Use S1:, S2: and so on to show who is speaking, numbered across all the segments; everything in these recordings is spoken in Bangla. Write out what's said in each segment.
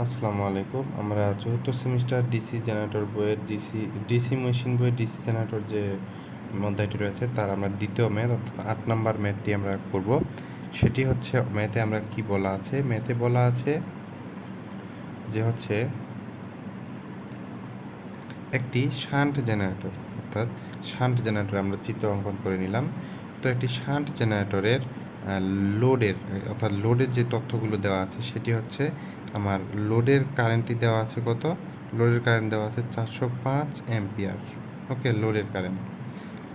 S1: আসসালামু আলাইকুম আমরা চতুর্থ সেমিস্টার ডিসি জেনারেটর বইয়ের ডিসি ডিসি মেশিন বইয়ের ডিসি জেনারেটর যে অধ্যায়টি রয়েছে, তার আমরা দ্বিতীয় ম্যাথ অর্থাৎ আট নাম্বার ম্যাথটি আমরা করব সেটি হচ্ছে ম্যাথে আমরা কি বলা আছে? ম্যাথে বলা আছে যে হচ্ছে একটি শান্ট জেনারেটর, অর্থাৎ শান্ট জেনারেটর আমরা চিত্র অঙ্কন করে নিলাম। তো একটি শান্ট জেনারেটরের লোডের অর্থাৎ লোডের যে তথ্যগুলো দেওয়া আছে, সেটি হচ্ছে আমার লোডের কারেন্টটি দেওয়া আছে কত? লোডের কারেন্ট দেওয়া আছে চারশো পাঁচ অ্যাম্পিয়ার ওকে লোডের কারেন্ট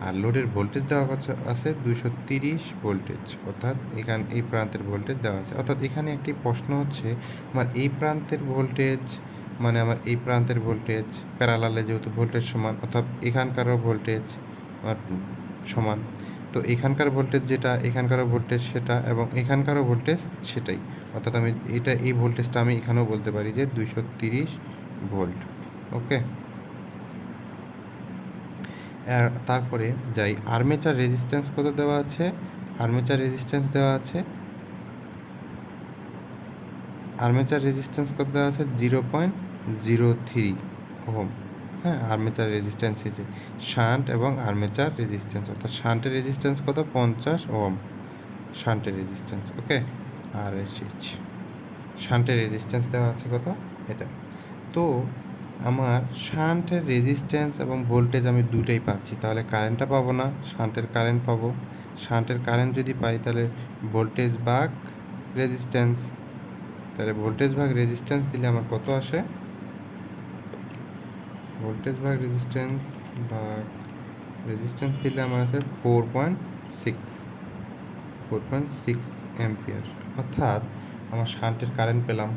S1: আর লোডের ভোল্টেজ দেওয়া আছে দুইশো তিরিশ ভোল্টেজ অর্থাৎ এখান এই প্রান্তের ভোল্টেজ দেওয়া আছে। অর্থাৎ এখানে একটি প্রশ্ন হচ্ছে, আমার এই প্রান্তের ভোল্টেজ মানে আমার এই প্রান্তের ভোল্টেজ প্যারালালে যেহেতু ভোল্টেজ সমান, অর্থাৎ এখানকারও ভোল্টেজ সমান। তো এখানকার ভোল্টেজ যেটা এখানকারও ভোল্টেজ সেটা এবং এখানকারও ভোল্টেজ সেটাই। অর্থাৎ আমি এটা, এই ভোল্টেজটা আমি এখানেও বলতে পারি যে দুইশো তিরিশ ভোল্ট, ওকে? তারপরে যাই, আর্মেচার রেজিস্ট্যান্স কত দেওয়া আছে? আর্মেচার রেজিস্ট্যান্স দেওয়া আছে, আর্মেচার রেজিস্ট্যান্স কত দেওয়া আছে? Zero point zero three ohm. হ্যাঁ আর্মেচার রেজিস্ট্যান্স যে শান্ট এবং আর্মেচার রেজিস্ট্যান্স অর্থাৎ শান্টের রেজিস্ট্যান্স কত? পঞ্চাশ ওহম শান্টের রেজিস্ট্যান্স ওকে আর এইচ শান্টের রেজিস্ট্যান্স দেওয়া আছে কত? এটা। তো আমার শান্টের রেজিস্ট্যান্স এবং ভোল্টেজ আমি দুটোই পাচ্ছি, তাহলে কারেন্টটা পাবো না শান্টের কারেন্ট পাবো। শান্টের কারেন্ট যদি পাই, তাহলে ভোল্টেজ ভাগ রেজিস্ট্যান্স তাহলে ভোল্টেজ ভাগ রেজিস্ট্যান্স দিলে আমার কত আসে? ভোল্টেজ ভাগ রেজিস্ট্যান্স ভাগ রেজিস্ট্যান্স দিলে আমার আছে four point six four point six ampere অর্থাৎ আমার শান্টের কারেন্ট পেলাম।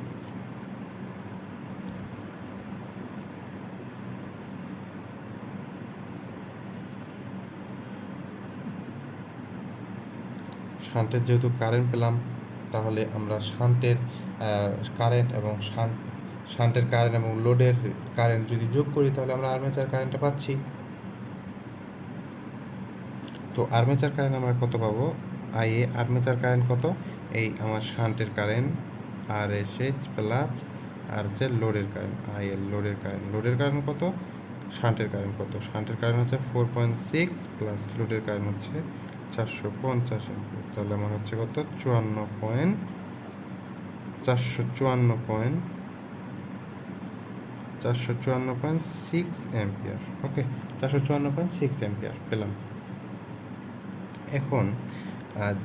S1: শান্টের যেহেতু কারেন্ট পেলাম, তাহলে আমরা শান্টের কারেন্ট এবং শান্ট শান্টের কারেন্ট এবং লোডের কারেন্ট যদি যোগ করি, তাহলে আমরা আর্মেচার কারেন্টটা পাচ্ছি। তো আর্মেচার কারেন্ট আমরা কত পাবো? আই এ আর্মেচার কারেন্ট কত? এই আমার শান্টের current R S H plus R হচ্ছে লোডের কারেন্ট আই এল লোডের কারেন্ট লোডের কারেন্ট কত? শান্টের কারেন্ট কত? শান্টের কারেন্ট হচ্ছে ফোর পয়েন্ট সিক্স প্লাস লোডের কারেন্ট হচ্ছে চারশো পঞ্চাশ। তাহলে আমার হচ্ছে কত? চুয়ান্ন পয়েন্ট চারশো চুয়ান্ন পয়েন্ট চারশো চুয়ান্ন পয়েন্ট সিক্স অ্যাম্পিয়ার ওকে চারশো চুয়ান্ন পয়েন্ট সিক্স অ্যাম্পিয়ার পেলাম। এখন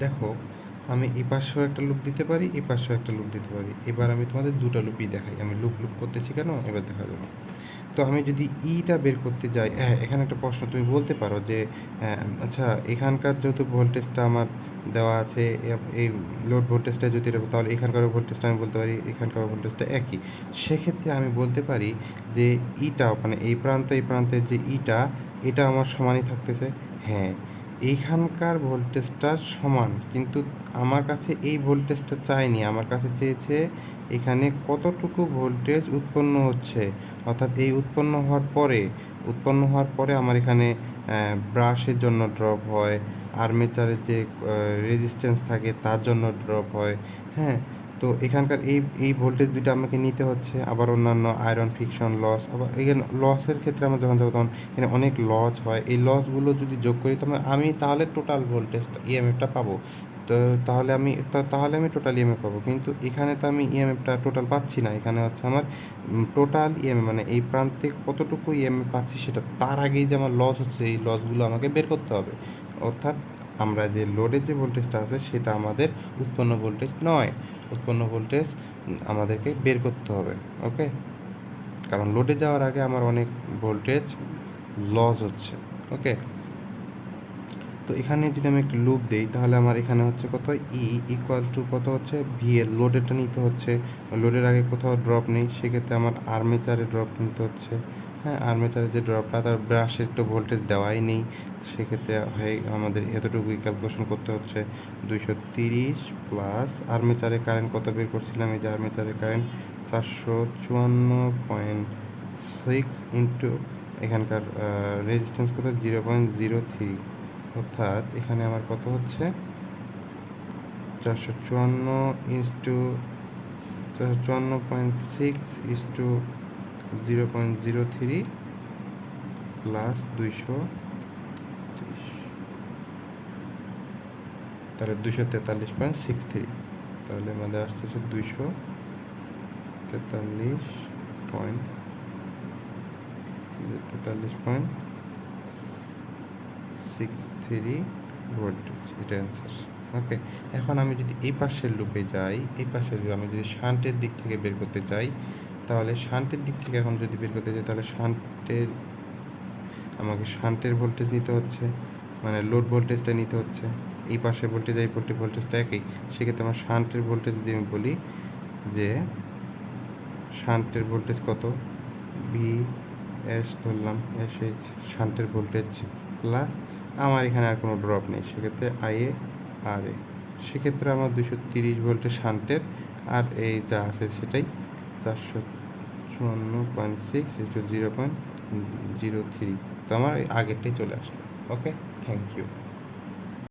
S1: দেখো, আমি এই পাশেও একটা লুপ দিতে পারি, এই পাশেও একটা লুপ দিতে পারি। এবার আমি তোমাদের দুটো লুপই দেখাই। আমি লুপ লুপ করতেছি কেন? এবার দেখা যাবে। তো আমি যদি ইটা বের করতে যাই হ্যাঁ এখানে একটা প্রশ্ন, তুমি বলতে পারো যে আচ্ছা এখানকার যেহেতু ভোল্টেজটা আমার দেওয়া আছে এই লোড ভোল্টেজটা যদি তাহলে এখানকার ভোল্টেজটা আমি বলতে পারি, এখানকার ভোল্টেজটা একই। সেক্ষেত্রে আমি বলতে পারি যে ইটা মানে এই প্রান্ত, এই প্রান্তের যে ইটা, এটা আমার সমানই থাকতেছে? হ্যাঁ এইখানকার ভোল্টেজটা সমান, কিন্তু আমার কাছে এই ভোল্টেজটা চাইনি। আমার কাছে চেয়েছে এখানে কতটুকু ভোল্টেজ উৎপন্ন হচ্ছে? অর্থাৎ এই উৎপন্ন হওয়ার পরে, উৎপন্ন হওয়ার পরে আমার এখানে ব্রাশের জন্য ড্রপ হয় আর্মেচারের যে রেজিস্ট্যান্স থাকে তার জন্য ড্রপ হয় হ্যাঁ? তো এখানকার এই এই ভোল্টেজ দুইটা আমাকে নিতে হচ্ছে, আবার অন্যান্য আয়রন ফিকশন লস আবার এখানে লসের ক্ষেত্রে আমরা যখন যাব তখন এখানে অনেক লস হয়, এই লসগুলো যদি যোগ করি তবে আমি তাহলে টোটাল ভোল্টেজটা ইএমএফটা পাবো। তো তাহলে আমি তাহলে আমি টোটাল ইএমএফ পাবো। কিন্তু এখানে তো আমি ইএমএফটা টোটাল পাচ্ছি না। এখানে হচ্ছে আমার টোটাল ইএমএফ মানে এই প্রান্তে কতটুকু ইএমএফ পাচ্ছি সেটা তার আগেই যে আমার লস হচ্ছে, এই লসগুলো আমাকে বের করতে হবে। অর্থাৎ আমরা যে লোডের যে ভোল্টেজটা আছে, সেটা আমাদের উৎপন্ন ভোল্টেজ নয়। উৎপন্ন ভোল্টেজ আমাদেরকে বের করতে হবে ওকে কারণ লোডে যাওয়ার আগে আমার অনেক ভোল্টেজ লস হচ্ছে ওকে তো এখানে যদি আমি একটা লুপ দিই, তাহলে আমার এখানে হচ্ছে কত? ই ইকুয়াল টু কত হচ্ছে? ভি এর লোডেরটা নিতে হচ্ছে। লোডের আগে কোথাও ড্রপ নেই, সেক্ষেত্রে আমার আর্মেচারে ড্রপ নিতে হচ্ছে। হ্যাঁ আর্মেচারের যে ড্রপটা তার ব্রাশের তো ভোল্টেজ দেওয়াই নেই। সেক্ষেত্রে হয়ে আমাদের এতটুকুই ক্যালকুলেশন করতে হচ্ছে। দুইশো তিরিশ প্লাস আর্মেচারে কারেন্ট কত বের করছিলাম? এই যে আর্মেচারের কারেন্ট চারশো চুয়ান্ন পয়েন্ট সিক্স ইন্টু এখানকার রেজিস্ট্যান্স কত? জিরো পয়েন্ট জিরো থ্রি অর্থাৎ এখানে আমার কত হচ্ছে? চারশো চুয়ান্ন ইন্টু চারশো চুয়ান্ন point six is to zero point zero three plus দুইশো তাহলে দুশো তেতাল্লিশ পয়েন্ট সিক্স থ্রি তাহলে আমাদের আসতেছে দুইশো তেতাল্লিশ পয়েন্ট তেতাল্লিশ পয়েন্ট সিক্স থ্রি ভোল্টেজ এটা অ্যান্সার ওকে এখন আমি যদি এই পাশের লুপে যাই, এই পাশের আমি যদি শান্টের দিক থেকে বের করতে চাই, তাহলে শান্টের দিক থেকে এখন যদি বের করতে চাই তাহলে শান্টের আমাকে শান্টের ভোল্টেজ নিতে হচ্ছে মানে লোড ভোল্টেজটা নিতে হচ্ছে। এই পাশে ভোল্টেজ এই ভোল্টেজ ভোল্টেজটা একই। সেক্ষেত্রে আমার শান্টের ভোল্টেজ যদি আমি বলি যে শান্টের ভোল্টেজ কত? ভি এস ধরলাম এস এইচ শান্টের ভোল্টেজ প্লাস আমার এখানে আর কোনো ড্রপ নেই। সেক্ষেত্রে আই এ আর এ সেক্ষেত্রে আমার দুশো তিরিশ ভোল্টের শান্টের, আর এই যা আছে সেটাই চারশো চুয়ান্ন point six zero point zero three. তো আমার আগেরটাই চলে আসলো। Okay thank you